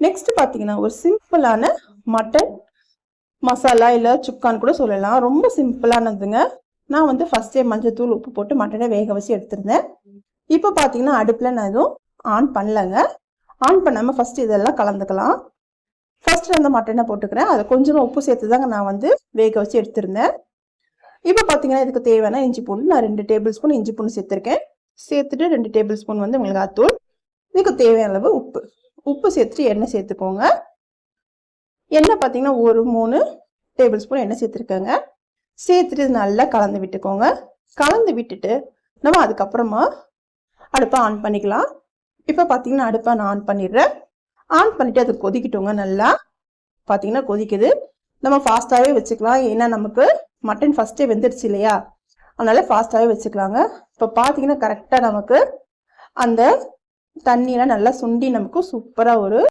Next பார்த்தீங்கன்னா ஒரு சிம்பிளான மட்டன் மசாலா இல்லை சுக்கான்னு கூட சொல்லலாம். ரொம்ப சிம்பிளானதுங்க. நான் வந்து ஃபஸ்ட்டே மஞ்சள் தூள் உப்பு போட்டு மட்டனை வேக வச்சு எடுத்திருந்தேன். இப்போ பார்த்தீங்கன்னா அடுப்பில் நான் எதுவும் ஆன் பண்ணலைங்க. ஆன் பண்ணாமல் ஃபஸ்ட்டு இதெல்லாம் கலந்துக்கலாம். ஃபஸ்ட்டு அந்த மட்டனை போட்டுக்கிறேன். அதை கொஞ்சமாக உப்பு சேர்த்து தாங்க நான் வந்து வேக வச்சு எடுத்திருந்தேன். இப்போ பார்த்தீங்கன்னா இதுக்கு தேவையான இஞ்சி பூண்டு நான் ரெண்டு டேபிள் ஸ்பூன் இஞ்சி பூண்டு சேர்த்துருக்கேன். சேர்த்துட்டு ரெண்டு டேபிள் ஸ்பூன் வந்து மிளகாத்தூள். இதுக்கு தேவையான அளவு உப்பு. உப்பு சேர்த்துட்டு எண்ணெய் சேர்த்துக்கோங்க. எண்ணெய் பார்த்தீங்கன்னா ஒரு மூணு டேபிள் ஸ்பூன் எண்ணெய் சேர்த்துருக்கேங்க. சேர்த்துட்டு நல்லா கலந்து விட்டுக்கோங்க. கலந்து விட்டுட்டு நம்ம அதுக்கப்புறமா அடுப்பை ஆன் பண்ணிக்கலாம். இப்போ பார்த்தீங்கன்னா அடுப்பை நான் ஆன் பண்ணிடுறேன். ஆன் பண்ணிவிட்டு அது கொதிக்கட்டோங்க நல்லா. பார்த்தீங்கன்னா கொதிக்குது. நம்ம ஃபாஸ்ட்டாகவே வச்சுக்கலாம். ஏன்னா நமக்கு மட்டன் ஃபஸ்ட்டே வெந்துடுச்சு இல்லையா? அதனால் ஃபாஸ்ட்டாகவே வச்சுக்கலாங்க. இப்போ பார்த்தீங்கன்னா கரெக்டாக நமக்கு அந்த தண்ணியெலாம் நல்லா சுண்டி நமக்கு சூப்பராக ஒரு